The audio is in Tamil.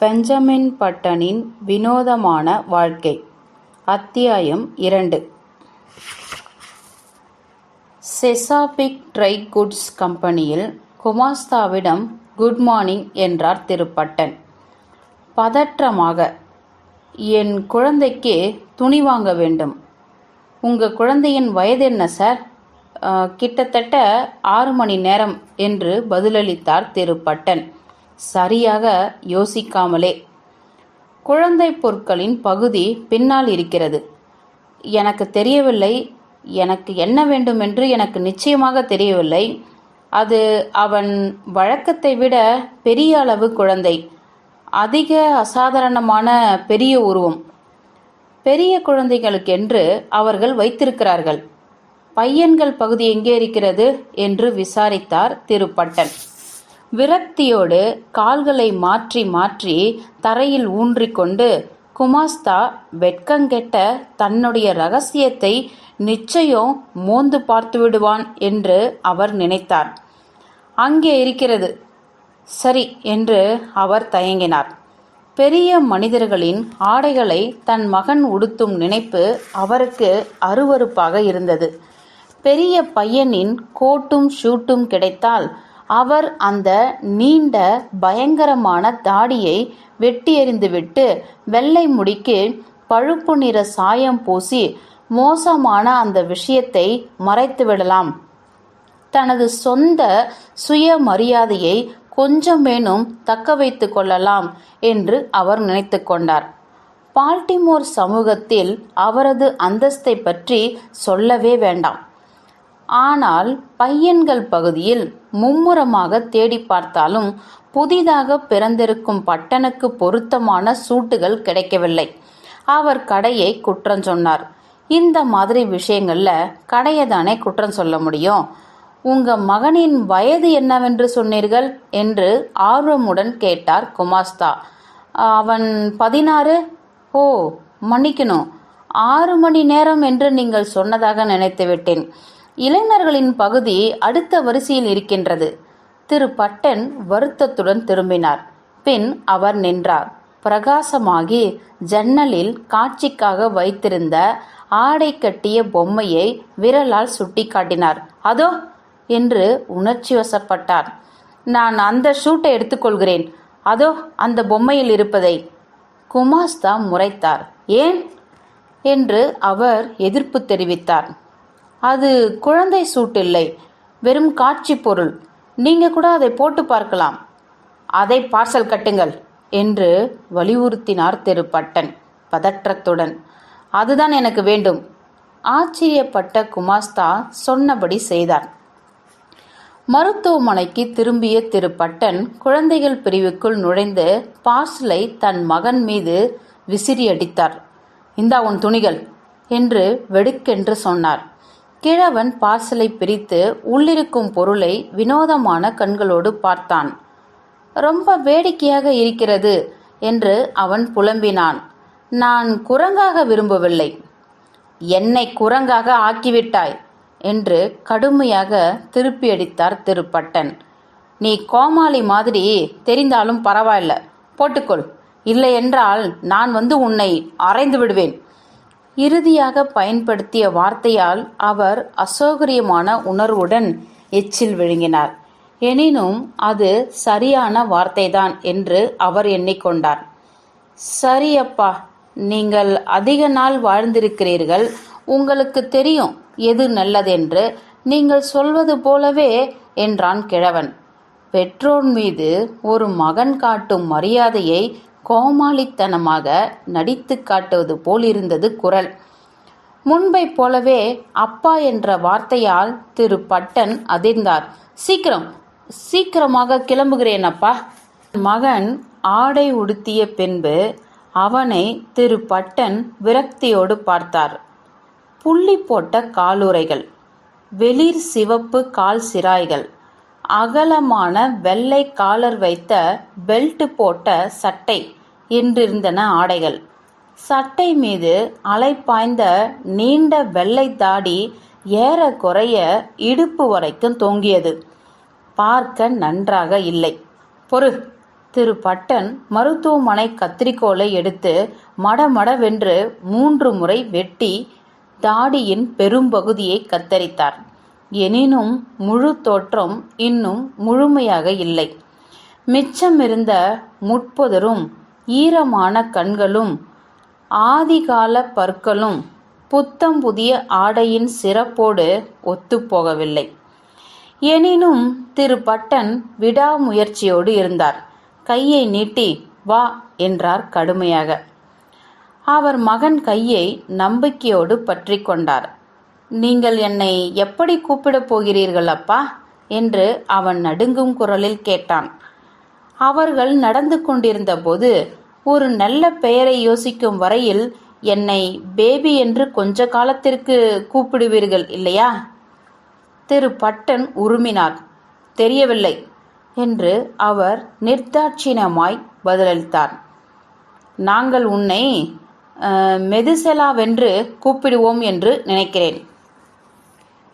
பெஞ்சமின் பட்டனின் வினோதமான வாழ்க்கை. அத்தியாயம் இரண்டு. செசாபிக் ட்ரை குட்ஸ் கம்பெனியில் குமாஸ்தாவிடம் குட் மார்னிங் என்றார் திருப்பட்டன். பதற்றமாக என் குழந்தைக்கு துணி வாங்க வேண்டும். உங்கள் குழந்தையின் வயது என்ன சார்? கிட்டத்தட்ட ஆறு மணி நேரம் என்று பதிலளித்தார் திருப்பட்டன். சரியாக யோசிக்காமலே. குழந்தை பொருட்களின் பகுதி பின்னால் இருக்கிறது. எனக்கு தெரியவில்லை. எனக்கு என்ன வேண்டும் என்று எனக்கு நிச்சயமாக தெரியவில்லை. அது அவன் வழக்கத்தை விட பெரிய அளவு குழந்தை. அதிக அசாதாரணமான பெரிய உருவம். பெரிய குழந்தைகளுக்கென்று அவர்கள் வைத்திருக்கிறார்கள். பையன்கள் பகுதி எங்கே இருக்கிறது? என்று விசாரித்தார் திரு பட்டன் விரக்தியோடு கால்களை மாற்றி மாற்றி தரையில் ஊன்றிக்கொண்டு குமாஸ்தா வெட்கங்கெட்ட தன்னுடைய ரகசியத்தை நிச்சயம் மோந்து பார்த்து விடுவான் என்று அவர் நினைத்தார். அங்கே இருக்கிறது. சரி என்று அவர் தயங்கினார். பெரிய மனிதர்களின் ஆடைகளை தன் மகன் உடுத்தும் நினைப்பு அவருக்கு அருவருப்பாக இருந்தது. பெரிய பையனின் கோட்டும் ஷூட்டும் கிடைத்தால் அவர் அந்த நீண்ட பயங்கரமான தாடியை வெட்டி எறிந்துவிட்டு வெள்ளை முடிக்கு பழுப்பு நிற சாயம் பூசி மோசமான அந்த விஷயத்தை மறைத்து விடலாம். தனது சொந்த சுயமரியாதையை கொஞ்சமேனும் தக்க வைத்து கொள்ளலாம் என்று அவர் நினைத்து கொண்டார். பால்டிமோர் சமூகத்தில் அவரது அந்தஸ்தை பற்றி சொல்லவே வேண்டாம். ஆனால் பையன்கள் பகுதியில் மும்முரமாக தேடி பார்த்தாலும் புதிதாக பிறந்திருக்கும் பட்டனுக்கு பொருத்தமான சூட்டுகள் கிடைக்கவில்லை. அவர் கடையை குற்றம் சொன்னார். இந்த மாதிரி விஷயங்கள்ல கடையை தானே குற்றம் சொல்ல முடியும்? உங்க மகனின் வயது என்னவென்று சொன்னீர்கள்? என்று ஆர்வமுடன் கேட்டார் குமாஸ்தா. அவன் பதினாறு? ஓ மன்னிக்கணும். ஆறு மணி நேரம் என்று நீங்கள் சொன்னதாக நினைத்துவிட்டேன். இளைஞர்களின் பகுதி அடுத்த வரிசையில் இருக்கின்றது. திரு. பட்டன் வருத்தத்துடன் திரும்பினார். பின் அவர் நின்றார். பிரகாசமாகி ஜன்னலில் காட்சிக்காக வைத்திருந்த ஆடை கட்டிய பொம்மையை விரலால் சுட்டி காட்டினார் அதோ! என்று உணர்ச்சி வசப்பட்டார். நான் அந்த ஷூட்டை எடுத்துக்கொள்கிறேன். அதோ அந்த பொம்மையில் இருப்பதை. குமாஸ்தா முறைத்தார். ஏன்? என்று அவர் எதிர்ப்பு தெரிவித்தார். அது குழந்தை சூட்டில்லை வெறும் காட்சி பொருள். நீங்க கூட அதை போட்டு பார்க்கலாம். அதை பார்சல் கட்டுங்கள் என்று வலியுறுத்தினார் திரு பட்டன் பதற்றத்துடன். அதுதான் எனக்கு வேண்டும். ஆச்சரியப்பட்ட குமாஸ்தா சொன்னபடி செய்தார். மருத்துவமனைக்கு திரும்பிய திரு பட்டன் குழந்தைகள் பிரிவுக்குள் நுழைந்து பார்சலை தன் மகன் மீது விசிறி அடித்தார். இந்தா உன் துணிகள் என்று வெடுக்கென்று சொன்னார். கிழவன் பார்சலை பிரித்து உள்ளிருக்கும் பொருளை வினோதமான கண்களோடு பார்த்தான். ரொம்ப வேடிக்கையாக இருக்கிறது என்று அவன் புலம்பினான். நான் குரங்காக விரும்பவில்லை. என்னை குரங்காக ஆக்கிவிட்டாய் என்று கடுமையாக திருப்பி அடித்தார் நீ கோமாளி மாதிரி தெரிந்தாலும் பரவாயில்ல. போட்டுக்கொள். இல்லையென்றால் நான் வந்து உன்னை அரைந்து விடுவேன். இறுதியாக பயன்படுத்திய வார்த்தையால் அவர் அசௌகரியமான உணர்வுடன் எச்சில் விழுங்கினார். எனினும் அது சரியான வார்த்தைதான் என்று அவர் எண்ணிக்கொண்டார். சரியப்பா நீங்கள் அதிக நாள் வாழ்ந்திருக்கிறீர்கள். உங்களுக்கு தெரியும் எது நல்லதென்று. நீங்கள் சொல்வது போலவே என்றான் கிழவன். பெற்றோர் மீது ஒரு மகன் காட்டும் மரியாதையை கோமாளித்தனமாக நடித்து காட்டுவது போல் இருந்தது குரல். முன்பைப் போலவே அப்பா என்ற வார்த்தையால் திரு பட்டன் அதிர்ந்தார். சீக்கிரம் சீக்கிரமாக கிளம்புகிறேன் அப்பா. மகன் ஆடை உடுத்திய பின்பு அவனை திரு பட்டன் விரக்தியோடு பார்த்தார். புள்ளி போட்ட காலுறைகள் வெளிர் சிவப்பு கால் சிராய்கள் அகலமான வெள்ளை காலர் வைத்த பெல்ட் போட்ட சட்டை என்றிருந்தன ஆடைகள். சட்டை மீது அலைப்பாய்ந்த நீண்ட வெள்ளை தாடி ஏற குறைய இடுப்பு வரைக்கும் தொங்கியது. பார்க்க நன்றாக இல்லை. பொறு. திரு பட்டன் மருத்துவமனை கத்திரிக்கோலை எடுத்து மடமடவென்று மூன்று முறை வெட்டி தாடியின் பெரும்பகுதியை கத்தரித்தார். எனினும் முழு தோற்றம் இன்னும் முழுமையாக இல்லை. மிச்சமிருந்த முட்புதரும் ஈரமான கண்களும் ஆதிகால பற்களும் புத்தம் புதிய ஆடையின் சிறப்போடு ஒத்துப்போகவில்லை எனினும் திரு பட்டன் விடாமுயற்சியோடு இருந்தார். கையை நீட்டி வா என்றார் கடுமையாக. அவர் மகன் கையை நம்பிக்கையோடு பற்றி கொண்டார். நீங்கள் என்னை எப்படி கூப்பிடப் போகிறீர்கள் அப்பா? என்று அவன் நடுங்கும் குரலில் கேட்டான். அவர்கள் நடந்து கொண்டிருந்தபோது ஒரு நல்ல பெயரை யோசிக்கும் வரையில் என்னை பேபி என்று கொஞ்ச காலத்திற்கு கூப்பிடுவீர்கள் இல்லையா? திரு. பட்டன் உருமினார். தெரியவில்லை என்று அவர் நிர்தாட்சிணமாய் பதிலளித்தார். நாங்கள் உன்னை மெதுசெலாவென்று கூப்பிடுவோம் என்று நினைக்கிறேன்.